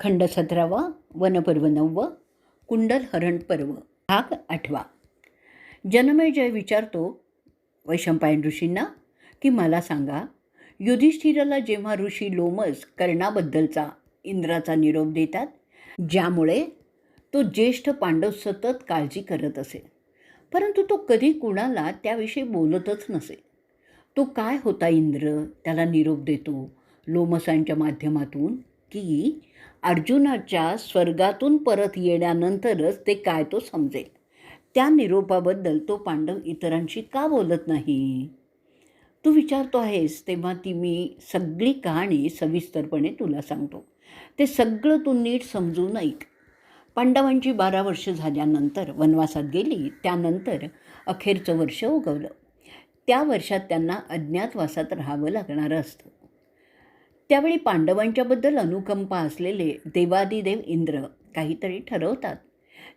खंड सतरावा वनपर्व नववं कुंडल हरण पर्व भाग आठवा. जनमेजय विचारतो वैशंपायन ऋषींना की मला सांगा युधिष्ठिराला जेव्हा ऋषी लोमस कर्णाबद्दलचा इंद्राचा निरोप देतात ज्यामुळे तो ज्येष्ठ पांडव सतत काळजी करत असे. परंतु तो कधी कुणाला त्याविषयी बोलतच नसे. तो काय होता इंद्र? त्याला निरोप देतो लोमसांच्या माध्यमातून की अर्जुनाच्या स्वर्गातून परत येण्यानंतरच ते काय तो समजेल? त्या निरोपाबद्दल तो पांडव इतरांशी का बोलत नाही? तू विचारतो आहेस तेव्हा ती मी सगळी कहाणी सविस्तरपणे तुला सांगतो. ते सगळं तू नीट समजून ऐक. पांडवांची बारा वर्ष झाल्यानंतर वनवासात गेली त्यानंतर अखेरचं वर्ष उगवलं. त्या वर्षात त्यांना अज्ञातवासात राहावं लागणारं असतं. त्यावेळी पांडवांच्याबद्दल अनुकंपा असलेले देवादिदेव इंद्र काहीतरी ठरवतात.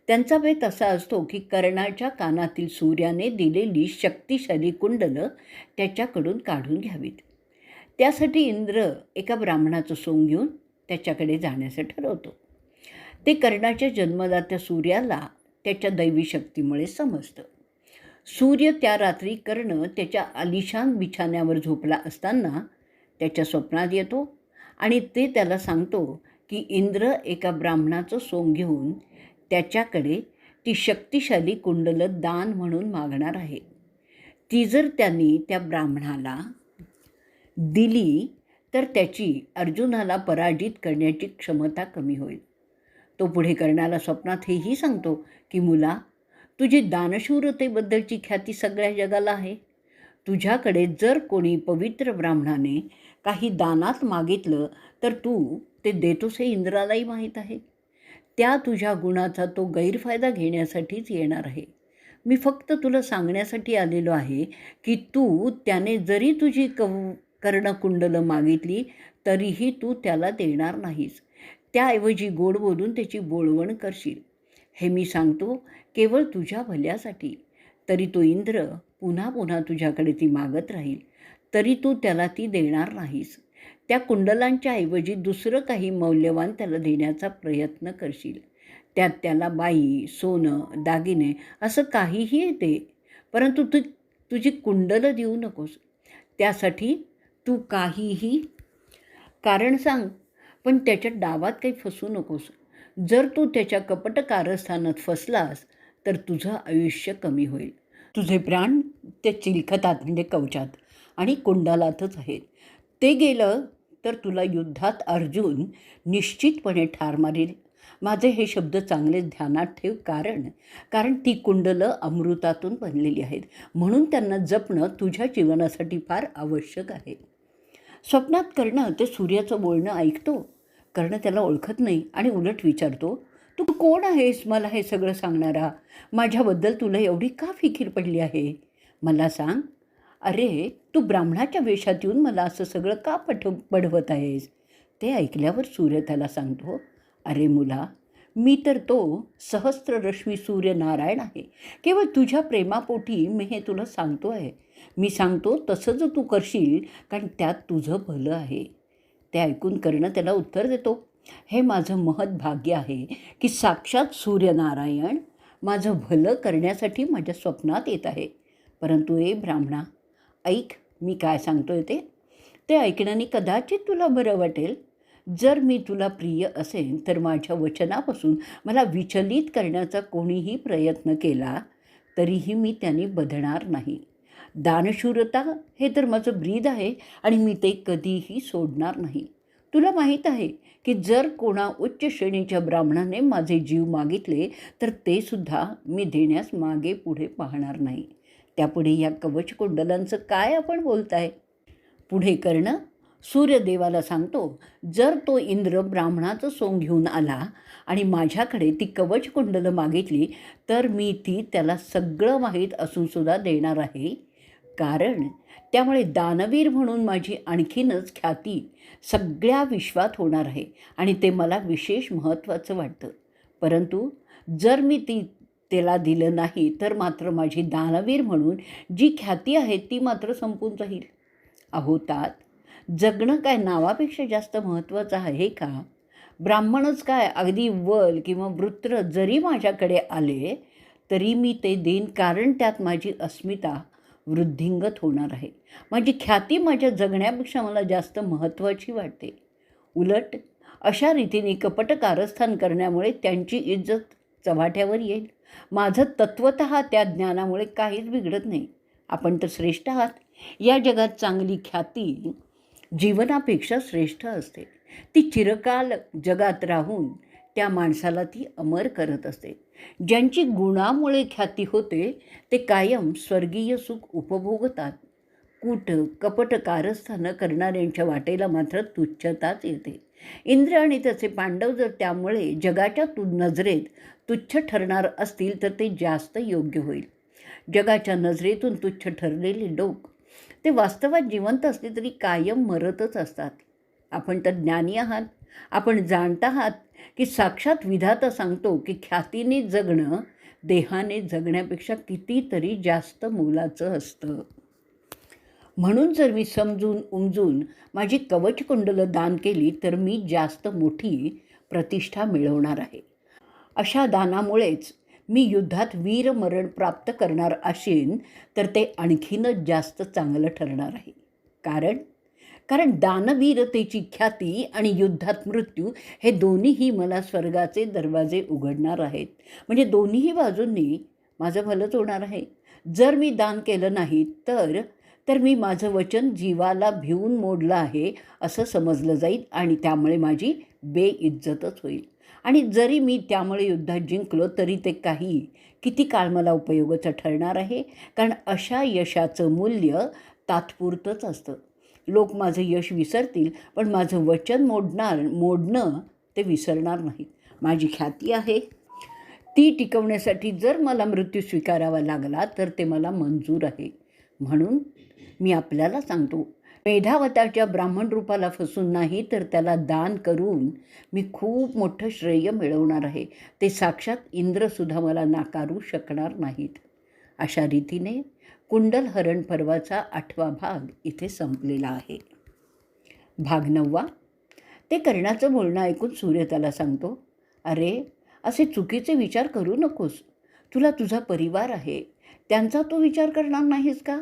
त्यांचा वेग असा असतो की कर्णाच्या कानातील सूर्याने दिलेली शक्तिशाली कुंडलं त्याच्याकडून काढून घ्यावीत. त्यासाठी इंद्र एका ब्राह्मणाचं सोंग घेऊन त्याच्याकडे जाण्याचं ठरवतो. ते कर्णाच्या जन्मदात्या सूर्याला त्याच्या दैवी शक्तीमुळे समजतं. सूर्य त्या रात्री कर्ण त्याच्या आलिशान बिछाण्यावर झोपला असताना त्याच्या स्वप्नात येतो आणि ते त्याला सांगतो की इंद्र एका ब्राह्मणाचं सोंग घेऊन त्याच्याकडे ती शक्तिशाली कुंडलं दान म्हणून मागणार आहे. ती जर त्यांनी त्या ब्राह्मणाला दिली तर त्याची अर्जुनाला पराजित करण्याची क्षमता कमी होईल. तो पुढे कर्णाला स्वप्नात हेही सांगतो की मुला तुझी दानशूरतेबद्दलची ख्याती सगळ्या जगाला आहे. तुझ्याकडे जर कोणी पवित्र ब्राह्मणाने काही दानात मागितलं तर तू ते देतोस हे इंद्रालाही माहीत आहे. त्या तुझ्या गुणाचा तो गैरफायदा घेण्यासाठीच येणार आहे. मी फक्त तुला सांगण्यासाठी आलेलो आहे की तू त्याने जरी तुझी कव कर्णकुंडलं मागितली तरीही तू त्याला देणार नाहीस. त्याऐवजी गोड बोलून त्याची बोळवण करशील. हे मी सांगतो केवळ तुझ्या भल्यासाठी. तरी तो इंद्र पुन्हा पुन्हा तुझ्याकडे ती मागत राहील तरी तू त्याला ती देणार नाहीस. त्या कुंडलांच्या ऐवजी दुसरं काही मौल्यवान त्याला देण्याचा प्रयत्न करशील. त्यात त्याला बाई सोनं दागिने असं काहीही येते परंतु तू तुझी कुंडलं देऊ नकोस. त्यासाठी तू काहीही कारण सांग पण त्याच्या डावात काही फसू नकोस. जर तू त्याच्या कपट कारस्थानात फसलास तर तुझं आयुष्य कमी होईल. तुझे प्राण ते चिलखतात म्हणजे कवचात. आणि कुंडालातच आहेत. ते गेलं तर तुला युद्धात अर्जुन निश्चितपणे ठार मारेल. माझे हे शब्द चांगले ध्यानात ठेव. कारण कारण ती कुंडलं अमृतातून बनलेली आहेत. म्हणून त्यांना जपणं तुझ्या जीवनासाठी फार आवश्यक आहे. स्वप्नात कर्ण ते सूर्याचं बोलणं ऐकतो. कर्ण त्याला ओळखत नाही आणि उलट विचारतो तू कोण आहेस मला हे सगळं सांगणारा? माझ्याबद्दल तुला एवढी का फिकीर पडली आहे? मला सांग. अरे तू ब्राह्मणाच्या वेशात येऊन मला असं सगळं का पठ पढवत आहेस? ते ऐकल्यावर सूर्य त्याला सांगतो अरे मुला मी तर तो सहस्त्ररश्मी सूर्य नारायण आहे. केवळ तुझ्या प्रेमापोटी मी हे तुला सांगतो आहे. मी सांगतो तसं जर तू करशील कारण त्यात तुझं भलं आहे. ते ऐकून करणं त्याला उत्तर देतो हे माझं महत् भाग्य आहे की साक्षात सूर्यनारायण माझं भलं करण्यासाठी माझ्या स्वप्नात येत आहे. परंतु ए ब्राह्मणा ऐक मी काय सांगतोय ते. ते ऐकण्याने कदाचित तुला बरं वाटेल. जर मी तुला प्रिय असेन तर माझ्या वचनापासून मला विचलित करण्याचा कोणीही प्रयत्न केला तरीही मी त्याने बधणार नाही. दानशूरता हे तर माझं ब्रीद आहे आणि मी ते कधीही सोडणार नाही. तुला माहीत आहे की जर कोणा उच्च श्रेणीच्या ब्राह्मणाने माझे जीव मागितले तर ते सुद्धा मी देण्यास मागे पुढे पाहणार नाही. त्यापुढे या कवच कुंडलांचं काय आपण बोलताय? पुढे करणं सूर्यदेवाला सांगतो जर तो इंद्र ब्राह्मणाचं सोंग घेऊन आला आणि माझ्याकडे ती कवच कुंडलं मागितली तर मी ती त्याला सगळं माहीत असूनसुद्धा देणार आहे. कारण त्यामुळे दानवीर म्हणून माझी आणखीनच ख्याती सगळ्या विश्वात होणार आहे आणि ते मला विशेष महत्त्वाचं वाटतं. परंतु जर मी ती त्याला दिलं नाही तर मात्र माझी दानवीर म्हणून जी ख्याती आहे ती मात्र संपून जाईल. अहो तात जगणं काय नावापेक्षा जास्त महत्त्वाचं आहे का? ब्राह्मणच काय अगदी वल किंवा वृत्र जरी माझ्याकडे आले तरी मी ते देईन कारण त्यात माझी अस्मिता वृद्धिंगत होणार आहे. माझी ख्याती माझ्या जगण्यापेक्षा मला जास्त महत्त्वाची वाटते. उलट अशा रीतीने कपट कारस्थान करण्यामुळे त्यांची इज्जत चव्हाट्यावर येईल. माझं तत्वत त्या ज्ञानामुळे काहीच बिघडत नाही. आपण तर श्रेष्ठ आहात. या जगात चांगली ख्याती जीवनापेक्षा श्रेष्ठ असते. ती चिरकाल जगात राहून त्या माणसाला ती अमर करत असते. ज्यांची गुणामुळे ख्याती होते ते कायम स्वर्गीय सुख उपभोगतात. कूट कपट कारस्थानं करणाऱ्यांच्या वाटेला मात्र तुच्छताच येते. इंद्र आणि त्याचे पांडव जर त्यामुळे जगाच्या तु नजरेत तुच्छ ठरणार असतील तर ते जास्त योग्य होईल. जगाच्या नजरेतून तुच्छ ठरलेले लोक ते वास्तवात जिवंत असले तरी कायम मरतच असतात. आपण तर ज्ञानी आहात. आपण जाणत आहात की साक्षात विधाता सांगतो की ख्यातीने जगणं देहाने जगण्यापेक्षा कितीतरी जास्त मोलाचं असतं. म्हणून जर मी समजून उमजून माझी कवचकुंडलं दान केली तर मी जास्त मोठी प्रतिष्ठा मिळवणार आहे. अशा दानामुळेच मी युद्धात वीरमरण प्राप्त करणार असेन तर ते आणखीनच जास्त चांगलं ठरणार आहे. कारण कारण दानवीरतेची ख्याती आणि युद्धात मृत्यू हे दोन्हीही मला स्वर्गाचे दरवाजे उघडणार आहेत. म्हणजे दोन्हीही बाजूंनी माझं भलंच होणार आहे. जर मी दान केलं नाही तर तर मी माझं वचन जीवाला भिवून मोडलं आहे असं समजलं जाईल आणि त्यामुळे माझी बेइज्जतच होईल. आणि जरी मी त्यामुळे युद्धात जिंकलो तरी ते काही किती काळ मला उपयोगाचं ठरणार आहे? कारण अशा यशाचं मूल्य तात्पुरतंच असतं. लोक माझं यश विसरतील पण माझं वचन मोडणार मोडणं ते विसरणार नाहीत. माझी ख्याती आहे. ती टिकवण्यासाठी जर मला मृत्यू स्वीकारावा लागला तर ते मला मंजूर आहे. म्हणून मी आपल्याला सांगतो मेधावताच्या ब्राह्मण रूपाला फसून नाही तर त्याला दान करून मी खूप मोठं श्रेय मिळवणार आहे. ते साक्षात इंद्रसुद्धा मला नाकारू शकणार नाहीत. अशा रीतीने कुंडल हरण पर्वाचा आठवा भाग इथे संपलेला आहे. भाग नववा ते कर्णाचं बोलणं ऐकून सूर्य त्याला सांगतो अरे असे चुकीचे विचार करू नकोस. तुला तुझा परिवार आहे. त्यांचा तू विचार करणार नाहीस का?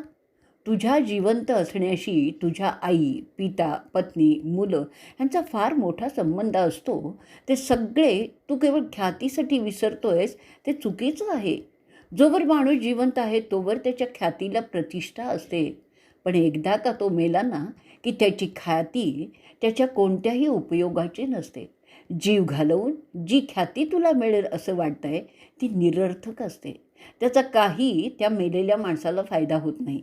तुझ्या जिवंत असण्याशी तुझ्या आई पिता पत्नी मुलं यांचा फार मोठा संबंध असतो. ते सगळे तू केवळ ख्यातीसाठी विसरतोयस. ते चुकीचं आहे. जोवर माणूस जिवंत आहे तोवर त्याच्या ख्यातीला प्रतिष्ठा असते. पण एकदा का तो मेला ना की त्याची ख्याती त्याच्या कोणत्याही उपयोगाची नसते. जीव घालवून जी ख्याती तुला मिळेल असं वाटतं आहे ती निरर्थक असते. त्याचा काही त्या मेलेल्या माणसाला फायदा होत नाही.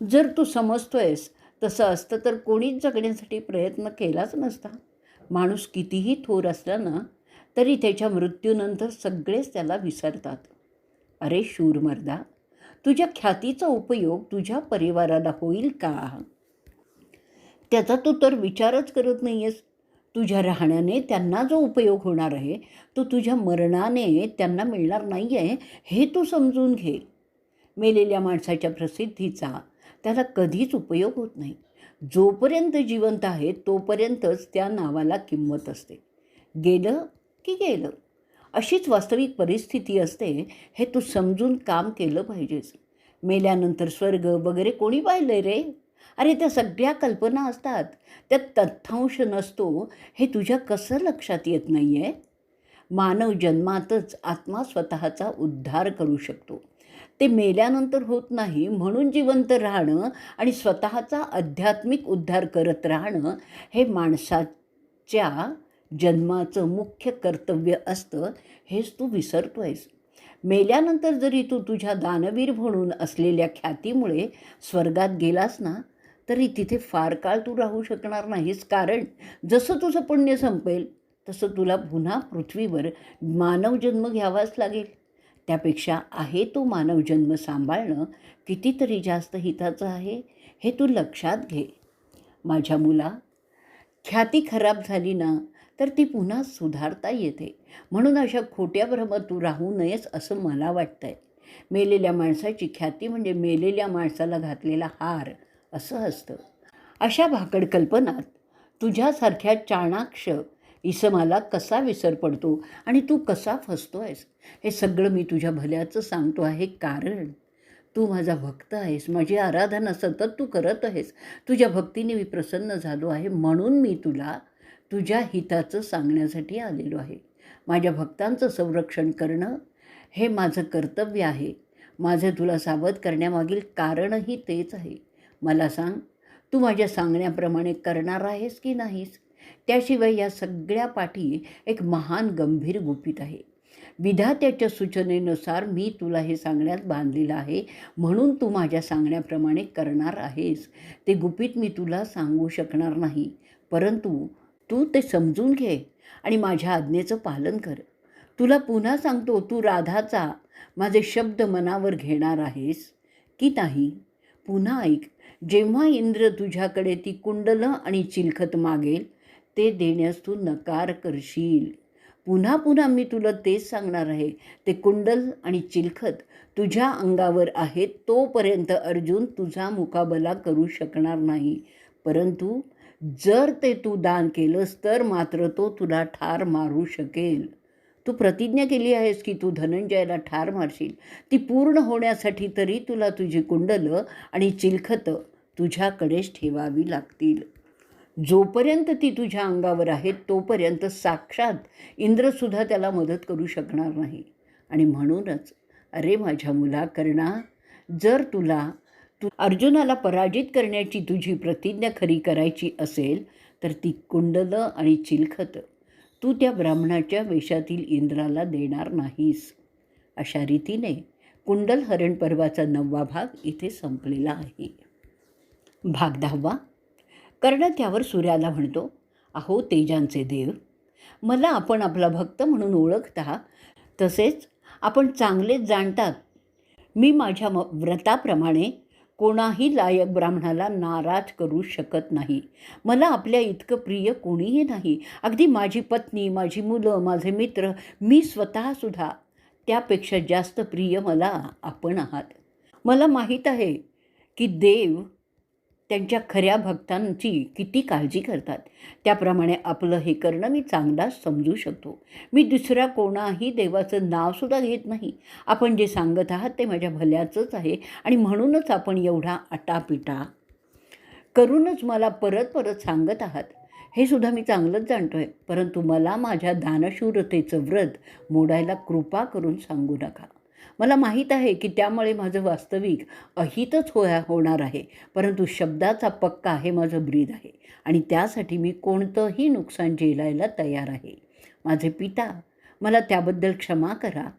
जर तू समजतोयस तसं असतं तर कोणीच जगण्यासाठी प्रयत्न केलाच नसता. माणूस कितीही थोर असला ना तरी त्याच्या मृत्यूनंतर सगळेच त्याला विसरतात. अरे शूरमर्दा तुझ्या ख्यातीचा उपयोग तुझ्या परिवाराला होईल का? त्याचा तू तर विचारच करत नाही आहेस तुझ्या राहण्याने त्यांना जो उपयोग होणार आहे तो तुझ्या मरणाने त्यांना मिळणार नाही आहे हे तू समजून घे. मेलेल्या माणसाच्या प्रसिद्धीचा त्याला कधीच उपयोग होत नाही. जोपर्यंत जिवंत आहे तोपर्यंतच त्या नावाला किंमत असते. गेलं की गेलं. अशीच वास्तविक परिस्थिती असते हे तू समजून काम केलं पाहिजेस. मेल्यानंतर स्वर्ग वगैरे कोणी पाहिलं रे? अरे त्या सगळ्या कल्पना असतात. त्यात तथ्यांश नसतो हे तुझ्या कसं लक्षात येत नाही आहे मानव जन्मातच आत्मा स्वतःचा उद्धार करू शकतो. ते मेल्यानंतर होत नाही म्हणून जिवंत राहणं आणि स्वतःचा आध्यात्मिक उद्धार करत राहणं हे माणसाच्या जन्माचं मुख्य कर्तव्य असतं हेच तू विसरतो आहेस मेल्यानंतर जरी तू तुझ्या दानवीर म्हणून असलेल्या ख्यातीमुळे स्वर्गात गेलास ना तरी तिथे फार काळ तू राहू शकणार नाहीस. कारण जसं तुझं पुण्य संपेल तसं तुला पुन्हा पृथ्वीवर मानवजन्म घ्यावाच लागेल. त्यापेक्षा आहे तो मानवजन्म सांभाळणं कितीतरी जास्त हिताचं आहे हे तू लक्षात घे. माझ्या मुला ख्याती खराब झाली ना तर ती पुन्हा सुधारता येते. म्हणून अशा खोट्या भ्रमात तू राहू नयेस असं मला वाटतं आहे मेलेल्या माणसाची ख्याती म्हणजे मेलेल्या माणसाला घातलेला हार असं असतं. अशा भाकड कल्पनात तुझ्यासारख्या चाणाक्ष इसमाला कसा विसर पडतो आणि तू कसा फसतो आहेस हे सगळं मी तुझ्या भल्याचं सांगतो आहे कारण तू माझा भक्त आहेस. माझी आराधना सतत तू करत आहेस. तुझ्या भक्तीने मी प्रसन्न झालो आहे. म्हणून मी तुला तुझ्या हिताचं सांगण्यासाठी आलेलो आहे. माझ्या भक्तांचं संरक्षण करणं हे माझं कर्तव्य आहे. माझं तुला सावध करण्यामागील कारणही तेच आहे. मला सांग तू माझ्या सांगण्याप्रमाणे करणार आहेस की नाहीस? त्याशिवाय या सगळ्या पाठी एक महान गंभीर गुपित आहे. विधात्याच्या सूचनेनुसार मी तुला हे सांगण्यात बांधलेलं आहे म्हणून तू माझ्या सांगण्याप्रमाणे करणार आहेस. ते गुपित मी तुला सांगू शकणार नाही. परंतु तू ते समजून घे आणि माझ्या आज्ञेचं पालन कर. तुला पुन्हा सांगतो तू राधाचा माझे शब्द मनावर घेणार आहेस की नाही? पुन्हा ऐक जेव्हा इंद्र तुझ्याकडे ती कुंडलं आणि चिलखत मागेल ते देण्यास तू नकार करशील. पुन्हा पुन्हा मी तुला तेच सांगणार आहे ते कुंडल आणि चिलखत तुझ्या अंगावर आहेत तोपर्यंत अर्जुन तुझा मुकाबला करू शकणार नाही. परंतु जर ते तू दान केलंस तर मात्र तो तुला ठार मारू शकेल. तू प्रतिज्ञा केली आहेस की तू धनंजयाला ठार मारशील. ती पूर्ण होण्यासाठी तरी तुला तुझी कुंडलं आणि चिलखतं तुझ्याकडेच ठेवावी लागतील. जोपर्यंत ती तुझ्या अंगावर आहेत तोपर्यंत साक्षात इंद्रसुद्धा त्याला मदत करू शकणार नाही. आणि म्हणूनच अरे माझ्या मुला करणा जर तुला तू अर्जुनाला पराजित करण्याची तुझी प्रतिज्ञा खरी करायची असेल तर ती कुंडलं आणि चिलखतं तू त्या ब्राह्मणाच्या वेशातील इंद्राला देणार नाहीस. अशा रीतीने कुंडल हरण पर्वाचा नववा भाग इथे संपलेला आहे. भाग दहावा. कर्ण त्यावर सूर्याला म्हणतो अहो तेजांचे देव मला आपण आपला भक्त म्हणून ओळखता तसेच आपण चांगलेच जाणतात. मी माझ्या म व्रताप्रमाणे कोणाही लायक ब्राह्मणाला नाराज करू शकत नाही. मला आपल्या इतकं प्रिय कोणीही नाही. अगदी माझी पत्नी माझी मुलं माझे मित्र मी स्वतःसुद्धा त्यापेक्षा जास्त प्रिय मला आपण आहात. मला माहीत आहे की देव त्यांच्या खऱ्या भक्तांची किती काळजी करतात. त्याप्रमाणे आपलं हे करणं मी चांगलाच समजू शकतो. मी दुसऱ्या कोणाही देवाचं नावसुद्धा घेत नाही. आपण जे सांगत आहात ते माझ्या भल्याचंच आहे आणि म्हणूनच आपण एवढा आटापिटा करूनच मला परत परत सांगत आहात. हे सुद्धा मी चांगलंच जाणतो आहे परंतु मला माझ्या दानशूरतेचं व्रत मोडायला कृपा करून सांगू नका. मला माहीत आहे की त्यामुळे माझं वास्तविक अहितच हो होणार आहे. परंतु शब्दाचा पक्का हे माझं ब्रीद आहे. आणि त्यासाठी मी कोणतंही नुकसान झेलायला तयार आहे. माझे पिता मला त्याबद्दल क्षमा करा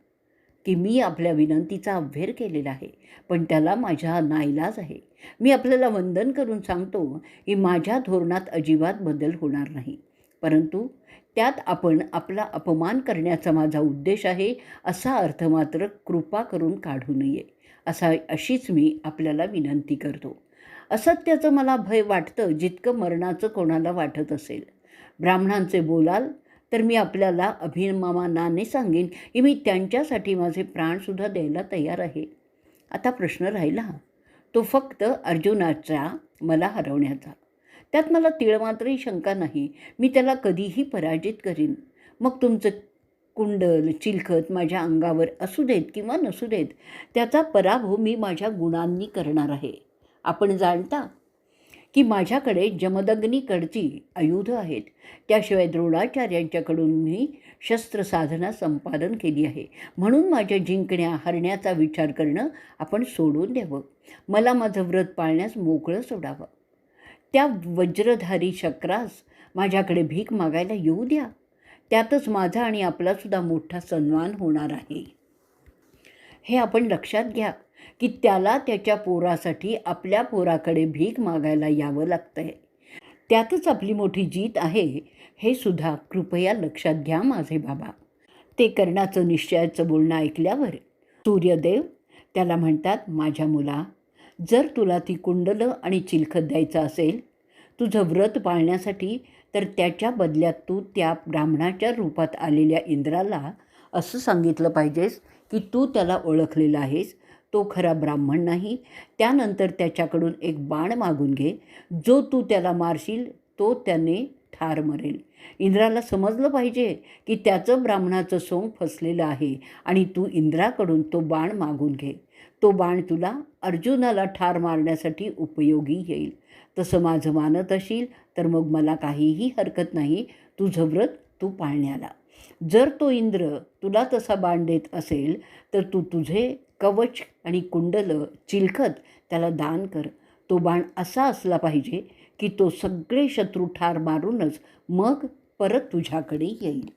की मी आपल्या विनंतीचा अभ्यर केलेला आहे. पण त्याला माझ्या नाईलाज आहे. मी आपल्याला वंदन करून सांगतो की माझ्या धोरणात अजिबात बदल होणार नाही. परंतु त्यात आपण आपला अपमान करण्याचा माझा उद्देश आहे असा अर्थ मात्र कृपा करून काढू नये असा अशीच मी आपल्याला विनंती करतो. असत्याचं मला भय वाटतं जितकं मरणाचं कोणाला वाटत असेल. ब्राह्मणांचे बोलाल तर मी आपल्याला अभिमानाने सांगेन की मी त्यांच्यासाठी माझे प्राणसुद्धा द्यायला तयार आहे. आता प्रश्न राहिला तो फक्त अर्जुनाचा मला हरवण्याचा. त्यात मला तिळमात्रही शंका नाही. मी त्याला कधीही पराजित करीन. मग तुमचं कुंडल चिलखत माझ्या अंगावर असू देत किंवा नसू देत त्याचा पराभव मी माझ्या गुणांनी करणार आहे. आपण जाणता की माझ्याकडे जमदग्नीकडची आयुधं आहेत. त्याशिवाय द्रोणाचार्यांच्याकडून मी शस्त्रसाधना संपादन केली आहे. म्हणून माझ्या जिंकण्या हरण्याचा विचार करणं आपण सोडून द्यावं. मला माझं व्रत पाळण्यास मोकळं सोडावं. त्या वज्रधारी शक्रास माझ्याकडे भीक मागायला येऊ द्या. त्यातच माझा आणि आपलासुद्धा मोठा सन्मान होणार आहे. हे आपण लक्षात घ्या की त्याला त्याच्या पोरासाठी आपल्या पोराकडे भीक मागायला यावं लागतं आहे त्यातच आपली मोठी जीत आहे हे सुद्धा कृपया लक्षात घ्या माझे बाबा. ते कर्णाचं निश्चयाचं बोलणं ऐकल्यावर सूर्यदेव त्याला म्हणतात माझ्या मुला जर तुला ती कुंडलं आणि चिलखत द्यायचं असेल तुझं व्रत पाळण्यासाठी तर त्याच्या बदल्यात तू त्या ब्राह्मणाच्या रूपात आलेल्या इंद्राला असं सांगितलं पाहिजेस की तू त्याला ओळखलेला आहेस. तो खरा ब्राह्मण नाही. त्यानंतर त्याच्याकडून एक बाण मागून घे. जो तू त्याला मारशील तो त्याने ठार मरेल. इंद्राला समजलं पाहिजे की त्याचं ब्राह्मणाचं सोंग फसलेलं आहे आणि तू इंद्राकडून तो बाण मागून घे. तो बाण तुला अर्जुनाला ठार मारण्यासाठी उपयोगी येईल. तसं माझं मानत असेल तर मग मला काहीही हरकत नाही. तुझं व्रत तू पाळण्याला. जर तो इंद्र तुला तसा बाण देत असेल तर तू तुझे कवच आणि कुंडलं चिलखत त्याला दान कर. तो बाण असा असला पाहिजे की तो सगळे शत्रू ठार मारूनच मग परत तुझ्याकडे येईल.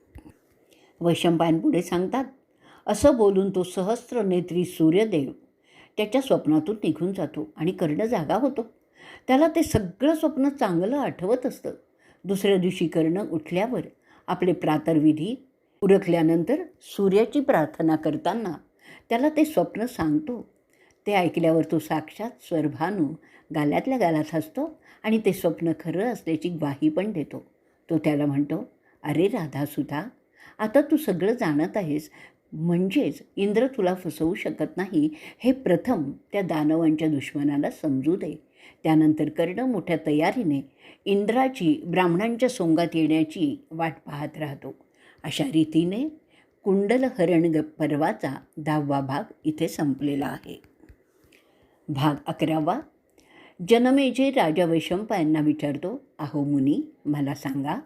वैशंपायन पुढे सांगतात असं बोलून तो सहस्र नेत्री सूर्यदेव त्याच्या स्वप्नातून निघून जातो आणि कर्ण जागा होतो. त्याला ते सगळं स्वप्न चांगलं आठवत असतं. दुसऱ्या दिवशी कर्ण उठल्यावर आपले प्रातर्विधी उरकल्यानंतर सूर्याची प्रार्थना करताना त्याला ते स्वप्न सांगतो. ते ऐकल्यावर तो साक्षात स्वरभानू गाल्यातल्या गालात हसतो आणि ते स्वप्न खरं असल्याची ग्वाही पण देतो. तो त्याला म्हणतो अरे राधासुधा आता तू सगळं जाणत आहेस म्हणजेच इंद्र तुला फसवू शकत नाही हे प्रथम त्या दानवांच्या दुश्मनाला समजू दे. त्यानंतर कर्ण मोठ्या तयारीने इंद्राची ब्राह्मणांच्या सोंगात येण्याची वाट पाहत राहतो. अशा रीतीने कुंडलहरण हरण पर्वाचा दहावा भाग इथे संपलेला आहे. भाग अकरावा. जनमेजे राजा वैशंपायांना विचारतो अहो मुनी मला सांगा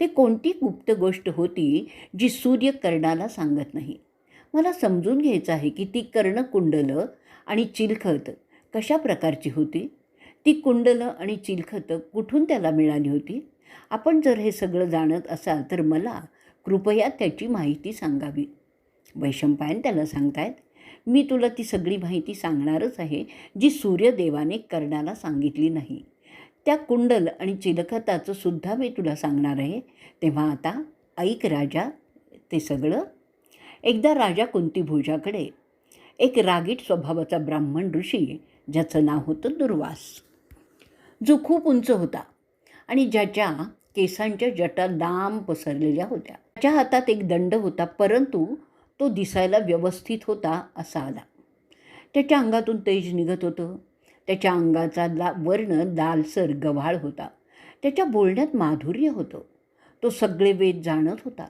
ते कोणती गुप्त गोष्ट होती जी सूर्य कर्णाला सांगत नाही? मला समजून घ्यायचं आहे की ती कर्णकुंडलं आणि चिलखत कशा प्रकारची होती? ती कुंडलं आणि चिलखत कुठून त्याला मिळाली होती? आपण जर हे सगळं जाणत असाल तर मला कृपया त्याची माहिती सांगावी. वैशंपायन त्याला सांगतायत मी तुला ती सगळी माहिती सांगणारच आहे जी सूर्यदेवाने कर्णाला सांगितली नाही. त्या कुंडल आणि चिलखताचं सुद्धा मी तुला सांगणार आहे. तेव्हा आता ऐक राजा ते सगळं. एकदा राजा कुंतीभोजाकडे एक रागीट स्वभावाचा ब्राह्मण ऋषी ज्याचं नाव होतं दुर्वास. जो खूप उंच होता आणि ज्याच्या केसांच्या जटा लांब पसरलेल्या होत्या. त्याच्या हातात एक दंड होता परंतु तो दिसायला व्यवस्थित होता असा आला. त्याच्या अंगातून तेज निघत होतं. त्याच्या अंगाचा ला वर्ण लालसर गव्हाळ होता. त्याच्या बोलण्यात माधुर्य होतं. तो सगळे वेद जाणत होता.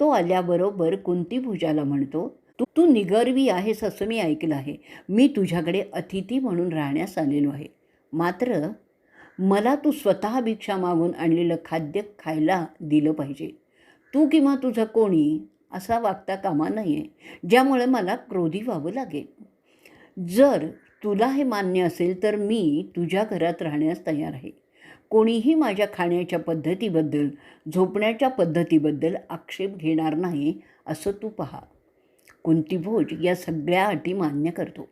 तो आल्याबरोबर कुंतीभुजाला म्हणतो तू तू निगर्वी आहेस असं मी ऐकलं आहे. मी तुझ्याकडे अतिथी म्हणून राहण्यास आलेलो आहे. मात्र मला तू स्वतः भिक्षा मागून आणलेलं खाद्य खायला दिलं पाहिजे. तू किंवा तुझं कोणी असा वागता कामा नाही आहे ज्यामुळे मला क्रोधी व्हावं लागेल. जर तुला हे मान्य असेल तर मी तुझ्या घरात राहण्यास तयार आहे. कोणीही माझ्या खाण्याच्या पद्धतीबद्दल झोपण्याच्या पद्धतीबद्दल आक्षेप घेणार नाही असं तू पहा. कुंतीभोज या सगळ्या अटी मान्य करतो.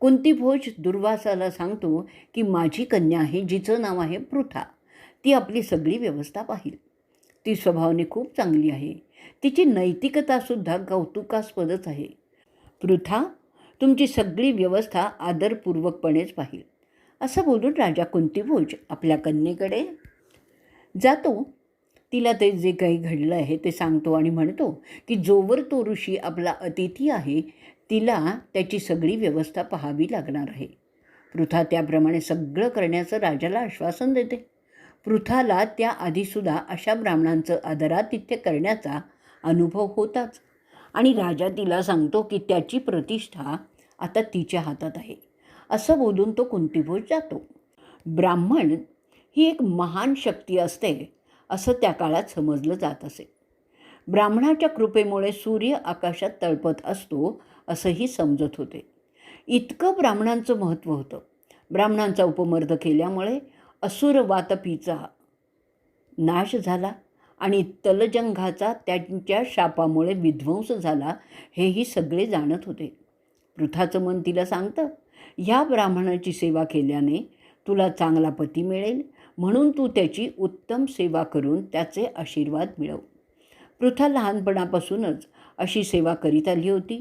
कुंतीभोज दुर्वासाला सांगतो की माझी कन्या आहे जिचं नाव आहे पृथा. ती आपली सगळी व्यवस्था पाहिल. ती स्वभावाने खूप चांगली आहे. तिची नैतिकतासुद्धा कौतुकास्पदच आहे. पृथा तुमची सगळी व्यवस्था आदरपूर्वकपणेच पाहिल. असं बोलून राजा कुंतीभोज आपल्या कन्येकडे जातो. तिला ते जे काही घडलं आहे ते सांगतो आणि म्हणतो की जोवर तो ऋषी आपला अतिथी आहे तिला त्याची सगळी व्यवस्था पाहावी लागणार आहे. पृथा त्याप्रमाणे सगळं करण्याचं राजाला आश्वासन देते. पृथाला त्या आधीसुद्धा अशा ब्राह्मणांचं आदरातिथ्य करण्याचा अनुभव होताच. आणि राजा तिला सांगतो की त्याची प्रतिष्ठा आता तिच्या हातात आहे. असं बोलून तो कुंतीभोज जातो. ब्राह्मण ही एक महान शक्ती असते असं त्या काळात समजलं जात असे. ब्राह्मणाच्या कृपेमुळे सूर्य आकाशात तळपत असतो असंही समजत होते. इतकं ब्राह्मणांचं महत्त्व होतं. ब्राह्मणांचा उपमर्द केल्यामुळे असुर वातपीचा नाश झाला. आणि तलजंघाचा त्यांच्या शापामुळे विध्वंस झाला हेही सगळे जाणत होते. पृथाचं मन तिला सांगतं ह्या ब्राह्मणाची सेवा केल्याने तुला चांगला पती मिळेल म्हणून तू त्याची उत्तम सेवा करून त्याचे आशीर्वाद मिळव. पृथा लहानपणापासूनच अशी सेवा करीत आली होती.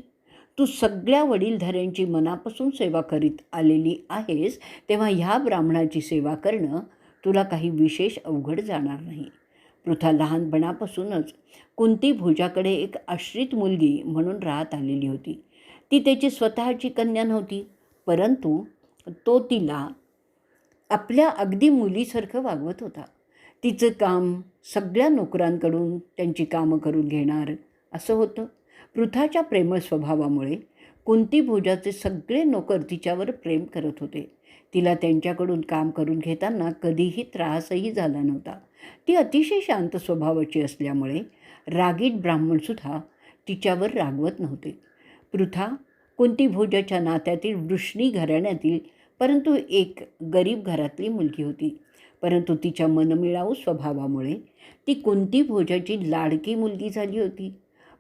तू सगळ्या वडीलधाऱ्यांची मनापासून सेवा करीत आलेली आहेस तेव्हा ह्या ब्राह्मणाची सेवा करणं तुला काही विशेष अवघड जाणार नाही. पृथा लहानपणापासूनच कुंती भुजाकडे एक आश्रित मुलगी म्हणून राहत आलेली होती. ती त्याची स्वतःची कन्या नव्हती परंतु तो तिला आपल्या अगदी मुलीसारखं वागवत होता. तिचं काम सगळ्या नोकरांकडून त्यांची कामं करून घेणार असं होतं. पृथाच्या प्रेमळ स्वभावामुळे कुंती भोजाचे सगळे नोकर तिच्यावर प्रेम करत होते. तिला त्यांच्याकडून काम करून घेताना कधीही त्रासही झाला नव्हता. ती अतिशय शांत स्वभावाची असल्यामुळे रागीट ब्राह्मणसुद्धा तिच्यावर रागवत नव्हते. पृथा कुंती भोजाच्या नात्यातील वृष्णी घराण्यातील परंतु एक गरीब घरातली मुलगी होती. परंतु तिच्या मनमिळाऊ स्वभावामुळे ती कुंती भोजाची लाडकी मुलगी झाली होती.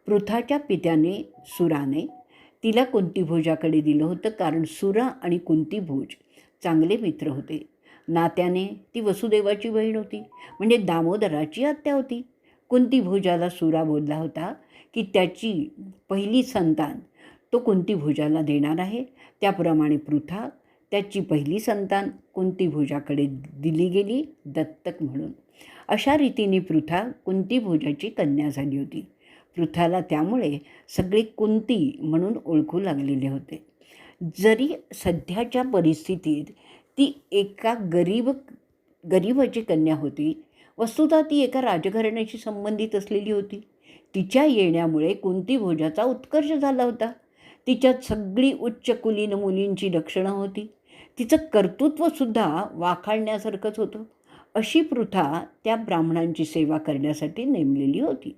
पृथाच्या पित्याने सुराने तिला कुंती भोजाकडे दिलं होतं कारण सुरा आणि कुंती भोज चांगले मित्र होते. नात्याने ती वसुदेवाची बहीण होती. म्हणजे दामोदराची आत्या होती. कुंती भोजाला सुरा बोलला होता की त्याची पहिली संतान तो कुंती भोजाला देणार आहे. त्याप्रमाणे पृथा त्याची पहिली संतान कुंती भोजाकडे दिली गेली दत्तक म्हणून. अशा रीतीने पृथा कुंती भोजाची कन्या झाली होती. पृथाला त्यामुळे सगळे कुंती म्हणून ओळखू लागलेले होते. जरी सध्याच्या परिस्थितीत ती एका गरीब गरीबाची कन्या होती वस्तुतः ती एका राजघराण्याशी संबंधित असलेली होती. तिच्या येण्यामुळे कुंती भोजाचा उत्कर्ष झाला होता. तिच्यात सगळी उच्च कुलीन मुलींची लक्षणं होती. तिचं कर्तृत्वसुद्धा वाखाळण्यासारखंच होतं. अशी प्रथा त्या ब्राह्मणांची सेवा करण्यासाठी नेमलेली होती.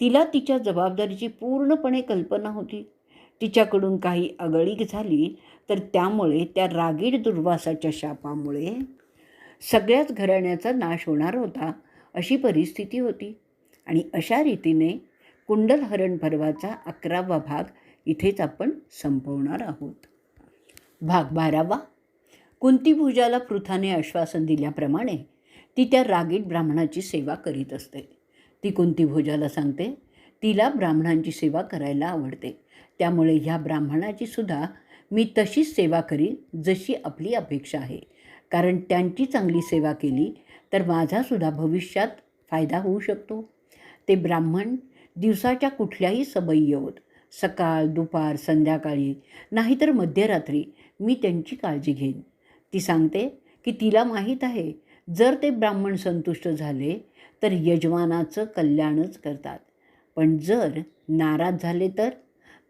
तिला तिच्या जबाबदारीची पूर्णपणे कल्पना होती. तिच्याकडून काही अगळीक झाली तर त्यामुळे त्या रागीड दुर्वासाच्या शापामुळे सगळ्याच घराण्याचा नाश होणार होता अशी परिस्थिती होती. आणि अशा रीतीने कुंडलहरण पर्वाचा अकरावा भाग इथेच आपण संपवणार आहोत. भाग बारावा. कुंतीभुजाला पृथाने आश्वासन दिल्याप्रमाणे ती त्या रागीट ब्राह्मणाची सेवा करीत असते. ती कुंतीभुजाला सांगते तिला ब्राह्मणांची सेवा करायला आवडते. त्यामुळे ह्या ब्राह्मणाची सुद्धा मी तशीच सेवा करीन जशी आपली अपेक्षा आहे. कारण त्यांची चांगली सेवा केली तर माझासुद्धा भविष्यात फायदा होऊ शकतो. ते ब्राह्मण दिवसाच्या कुठल्याही सवयी येऊत सकाळ दुपार संध्याकाळी नाहीतर मध्यरात्री मी त्यांची काळजी घेईन. ती सांगते की तिला माहीत आहे जर ते ब्राह्मण संतुष्ट झाले तर यजमानाचं कल्याणच करतात. पण जर नाराज झाले तर?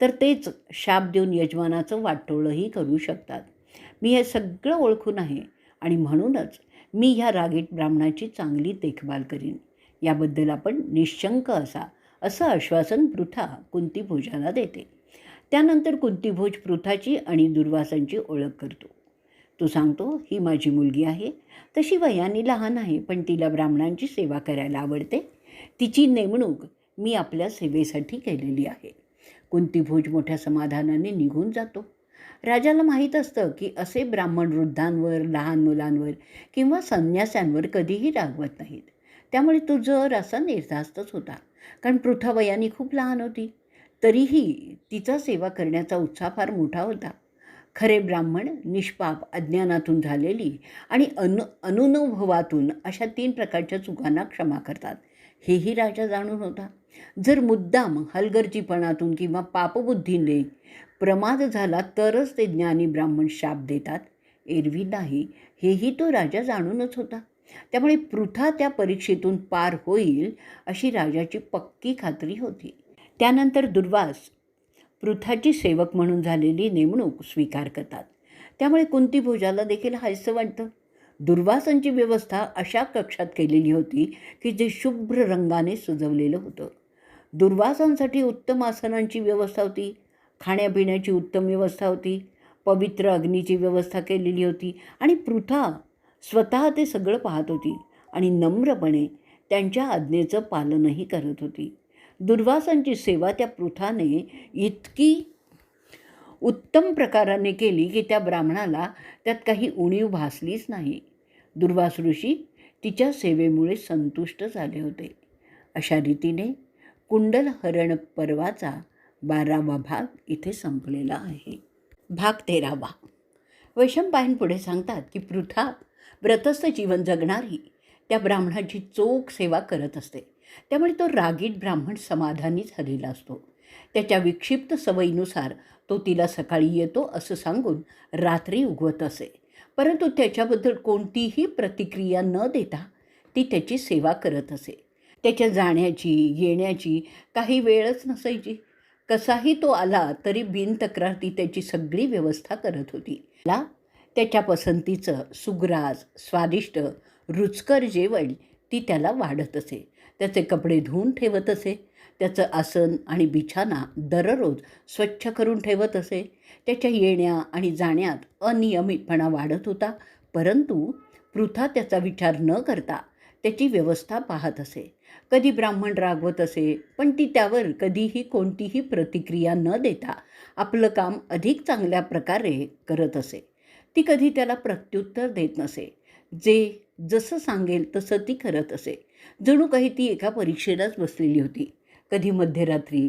तर तेच शाप देऊन यजमानाचं वाटोळंही करू शकतात. मी हे सगळं ओळखून आहे आणि म्हणूनच मी ह्या रागीट ब्राह्मणाची चांगली देखभाल करीन. याबद्दल आपण निशंक असा असं आश्वासन पृथा कुंतीभोजाला देते. त्यानंतर कुंतीभोज पृथाची आणि दुर्वासांची ओळख करतो. तो सांगतो ही माझी मुलगी आहे. तशी वयाने लहान आहे पण तिला ब्राह्मणांची सेवा करायला आवडते. तिची नेमणूक मी आपल्या सेवेसाठी केलेली आहे. कुंतीभोज मोठ्या समाधानाने निघून जातो. राजाला माहीत असतं की असे ब्राह्मण वृद्धांवर लहान मुलांवर किंवा संन्यास्यांवर कधीही रागवत नाहीत. त्यामुळे तो जर असा निर्धास्तच होता. कारण पृथावयानी खूप लहान होती. तरीही तिचा सेवा करण्याचा उत्साह फार मोठा होता. खरे ब्राह्मण निष्पाप अज्ञानातून झालेली आणि अनु अनुनुभवातून अशा तीन प्रकारच्या चुकांना क्षमा करतात. हेही राजा जाणून होता. जर मुद्दाम हलगर्जीपणातून किंवा पापबुद्धीने प्रमाद झाला तरच ते ज्ञानी ब्राह्मण शाप देतात. एरवी नाही हेही तो राजा जाणूनच होता. त्यामुळे पृथा त्या परीक्षेतून पार होईल अशी राजाची पक्की खात्री होती. त्यानंतर दुर्वास पृथाची सेवक म्हणून झालेली नेमणूक स्वीकार करतात. त्यामुळे कुंतीभोजाला देखील हायसं वाटतं. दुर्वासांची व्यवस्था अशा कक्षात केलेली होती की जे शुभ्र रंगाने सजवलेलं होतं. दुर्वासांसाठी उत्तम आसनांची व्यवस्था होती खाण्यापिण्याची उत्तम व्यवस्था होती पवित्र अग्नीची व्यवस्था केलेली होती आणि पृथा स्वतः ते सगळं पाहत होती आणि नम्रपणे त्यांच्या आज्ञेचं पालनही करत होती. दुर्वासांची सेवा त्या पृथाने इतकी उत्तम प्रकाराने केली की त्या ब्राह्मणाला त्यात काही उणीव भासलीच नाही. दुर्वास ऋषी तिच्या सेवेमुळे संतुष्ट झाले होते. अशा रीतीने कुंडल हरण पर्वाचा बारावा भाग इथे संपलेला आहे. भाग तेरावा. वैशंपायन पुढे सांगतात की पृथा व्रतस्थ जीवन जगणारी त्या ब्राह्मणाची चोख सेवा करत असते. त्यामुळे तो रागीट ब्राह्मण समाधानी झालेला असतो. त्याच्या विक्षिप्त सवयीनुसार तो तिला सकाळी येतो असं सांगून रात्री उगवत असे. परंतु त्याच्याबद्दल कोणतीही प्रतिक्रिया न देता ती त्याची सेवा करत असे. त्याच्या जाण्याची येण्याची काही वेळच नसायची. कसाही तो आला तरी बिनतक्रार ती त्याची सगळी व्यवस्था करत होती. ला त्याच्या पसंतीचं सुग्रास स्वादिष्ट रुचकर जेवण ती त्याला वाढत असे. त्याचे कपडे धुवून ठेवत असे. त्याचं आसन आणि बिछाना दररोज स्वच्छ करून ठेवत असे. त्याच्या येण्या आणि जाण्यात अनियमितपणा वाढत होता परंतु पृथा त्याचा विचार न करता त्याची व्यवस्था पाहत असे. कधी ब्राह्मण रागवत असे पण ती त्यावर कधीही कोणतीही प्रतिक्रिया न देता आपलं काम अधिक चांगल्या प्रकारे करत असे. ती कधी त्याला प्रत्युत्तर देत नसे. जे जसं सांगेल तसं ती करत असे. जणू काही ती एका परीक्षेलाच बसलेली होती. कधी मध्यरात्री.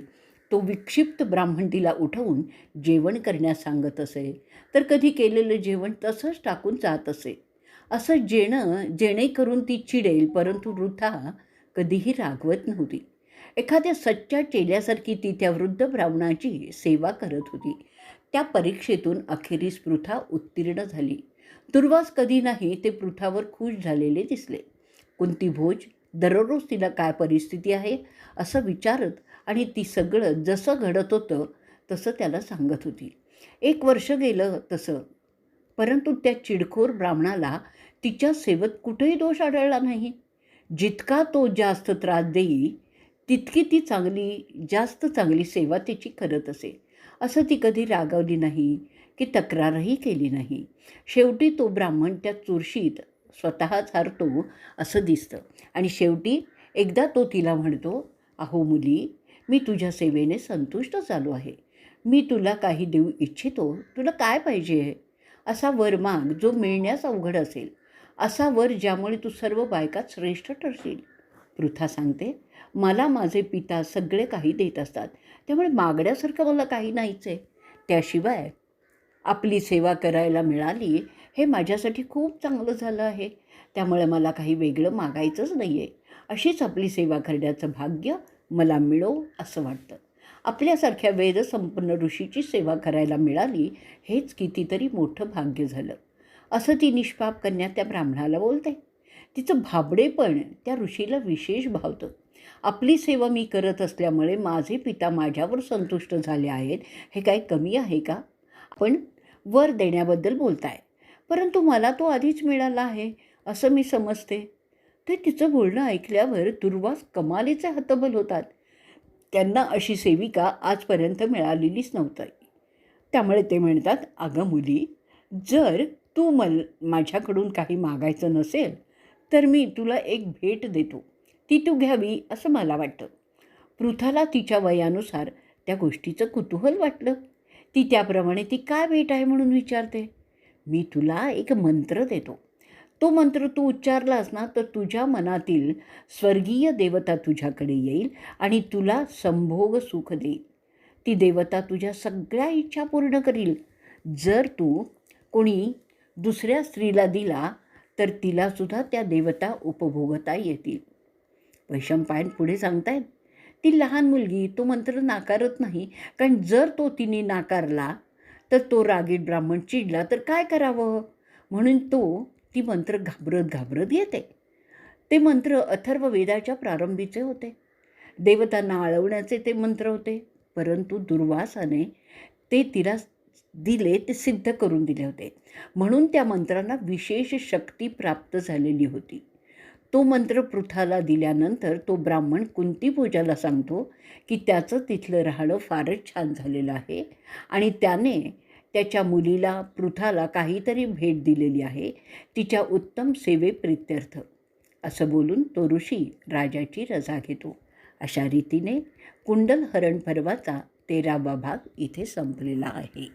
तो विक्षिप्त ब्राह्मण तिला उठवून जेवण करण्यास सांगत असे. तर कधी केलेलं जेवण तसंच टाकून जात असे. असं जेणं जेणेकरून ती चिडेल परंतु वृथा कधीही रागवत नव्हती. एखाद्या सच्च्या चेल्यासारखी ती त्या वृद्ध ब्राह्मणाची सेवा करत होती. त्या परीक्षेतून अखेरीस पृथा उत्तीर्ण झाली. दुर्वास कधी नाही ते पृथावर खुश झालेले दिसले. कुंती भोज? दररोज तिला काय परिस्थिती आहे असं विचारत आणि ती सगळं जसं घडत होतं तसं त्याला सांगत होती. एक वर्ष गेलं तसं. परंतु त्या चिडखोर ब्राह्मणाला तिच्या सेवेत कुठेही दोष आढळला नाही. जितका तो जास्त त्रास देई तितकी ती चांगली जास्त चांगली सेवा त्याची करत असे. असं ती कधी रागावली नाही की तक्रारही केली नाही. शेवटी तो ब्राह्मण त्या चुरशीत स्वतःच हरतो असं दिसतं. आणि शेवटी एकदा तो तिला म्हणतो अहो मुली मी तुझ्या सेवेने संतुष्ट झालो आहे. मी तुला काही देऊ इच्छितो. तुला काय पाहिजे? असा वर माग जो मिळण्यास अवघड असेल असा वर ज्यामुळे तू सर्व बायकात श्रेष्ठ ठरशील. पृथा सांगते मला माझे पिता सगळे काही देत असतात. त्यामुळे मागण्यासारखं मला काही नाहीच आहे. त्याशिवाय आपली सेवा करायला मिळाली हे माझ्यासाठी खूप चांगलं झालं आहे. त्यामुळे मला काही वेगळं मागायचंच नाही आहे अशीच आपली सेवा करण्याचं भाग्य मला मिळो असं वाटतं. आपल्यासारख्या वेदसंपन्न ऋषीची सेवा करायला मिळाली हेच कितीतरी मोठं भाग्य झालं. असं ती निष्पाप कन्या त्या ब्राह्मणाला बोलते. तिचं भाबडेपण त्या ऋषीला विशेष भावतं. आपली सेवा मी करत असल्यामुळे माझे पिता माझ्यावर संतुष्ट झाले आहेत. हे काय कमी आहे का? आपण वर देण्याबद्दल बोलताय. परंतु मला तो आधीच मिळाला आहे असं मी समजते. ते तिचं बोलणं ऐकल्यावर दुर्वास कमालीचे हतबल होतात. त्यांना अशी सेविका आजपर्यंत मिळालेलीच नव्हतं. त्यामुळे ते म्हणतात अगं मुली जर तू मल माझ्याकडून काही मागायचं नसेल तर मी तुला एक भेट देतो. ती तू घ्यावी असं मला वाटतं. पृथाला तिच्या वयानुसार त्या गोष्टीचं कुतूहल वाटलं. ती त्याप्रमाणे ती काय भेट आहे म्हणून विचारते? मी तुला एक मंत्र देतो. तो मंत्र तू उच्चारलास ना तर तुझ्या मनातील स्वर्गीय देवता तुझ्याकडे येईल आणि तुला संभोग सुख देईल. ती देवता तुझ्या सगळ्या इच्छा पूर्ण करील. जर तू कोणी दुसऱ्या स्त्रीला दिला तर तिलासुद्धा त्या देवता उपभोगता येतील. वैशंपायन पुढे सांगतायत ती लहान मुलगी तो मंत्र नाकारत नाही. कारण जर तो तिने नाकारला तर तो रागीट ब्राह्मण चिडला तर काय करावं? म्हणून तो ती मंत्र घाबरत घाबरत येते. ते मंत्र अथर्व वेदाच्या प्रारंभीचे होते. देवतांना आळवण्याचे ते मंत्र होते. परंतु दुर्वासाने ते तिला दिले ते सिद्ध करून दिले होते. म्हणून त्या मंत्रांना विशेष शक्ती प्राप्त झालेली होती. तो मंत्र पृथाला दिल्यानंतर तो ब्राह्मण कुंती पूजाला सांगतो की त्याचं तिथलं राहणं फारच छान झालेलं आहे आणि त्याने त्याच्या मुलीला पृथाला काहीतरी भेट दिलेली आहे. तिच्या उत्तम सेवेप्रित्यर्थ असं बोलून तो ऋषी राजाची रजा घेतो. अशा रीतीने कुंडल हरण पर्वाचा तेरावा भाग इथे संपलेला आहे.